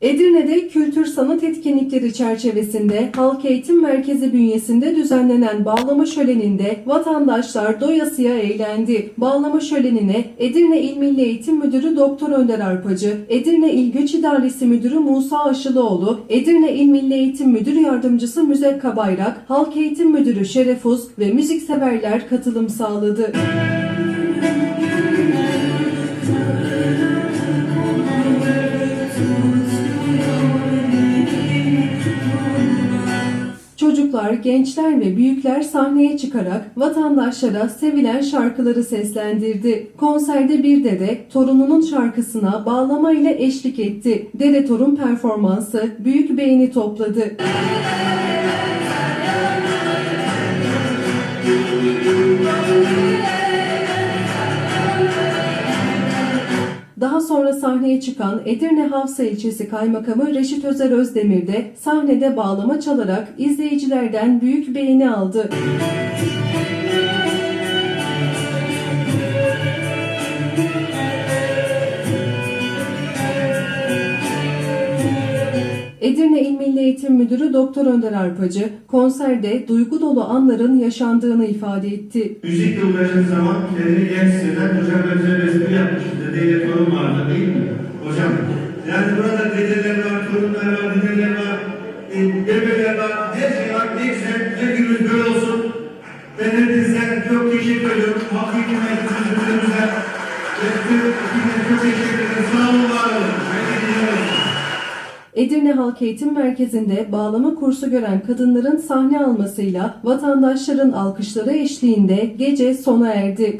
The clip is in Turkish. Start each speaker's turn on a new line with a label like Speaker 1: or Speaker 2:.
Speaker 1: Edirne'de kültür sanat etkinlikleri çerçevesinde Halk Eğitim Merkezi bünyesinde düzenlenen bağlama şöleninde vatandaşlar doyasıya eğlendi. Bağlama şölenine Edirne İl Milli Eğitim Müdürü Doktor Önder Arpacı, Edirne İl Göç İdaresi Müdürü Musa Aşılıoğlu, Edirne İl Milli Eğitim Müdür Yardımcısı Müzekka Bayrak, Halk Eğitim Müdürü Şeref Uz ve müzikseverler katılım sağladı. Çocuklar, gençler ve büyükler sahneye çıkarak vatandaşlara sevilen şarkıları seslendirdi. Konserde bir dede torununun şarkısına bağlama ile eşlik etti. Dede torun performansı büyük beğeni topladı. Daha sonra sahneye çıkan Edirne Havsa ilçesi kaymakamı Reşit Özer Özdemir de sahnede bağlama çalarak izleyicilerden büyük beğeni aldı. Edirne İl Milli Eğitim Müdürü Doktor Önder Arpacı konserde duygu dolu anların yaşandığını ifade etti.
Speaker 2: Müzikle uğraşan zaman kendini genç hisseden hocam burada dedeler var, torunlar var, dedeler var, e, bebeler var, her var. Ne güzel, her günümüz böyle olsun. Ben hepinizden çok teşekkür ediyorum. Merkezimize ve tüm ekibine çok teşekkür ederim. Sağ olun, var olun.
Speaker 1: Edirne Halk Eğitim Merkezi'nde bağlama kursu gören kadınların sahne almasıyla vatandaşların alkışları eşliğinde gece sona erdi.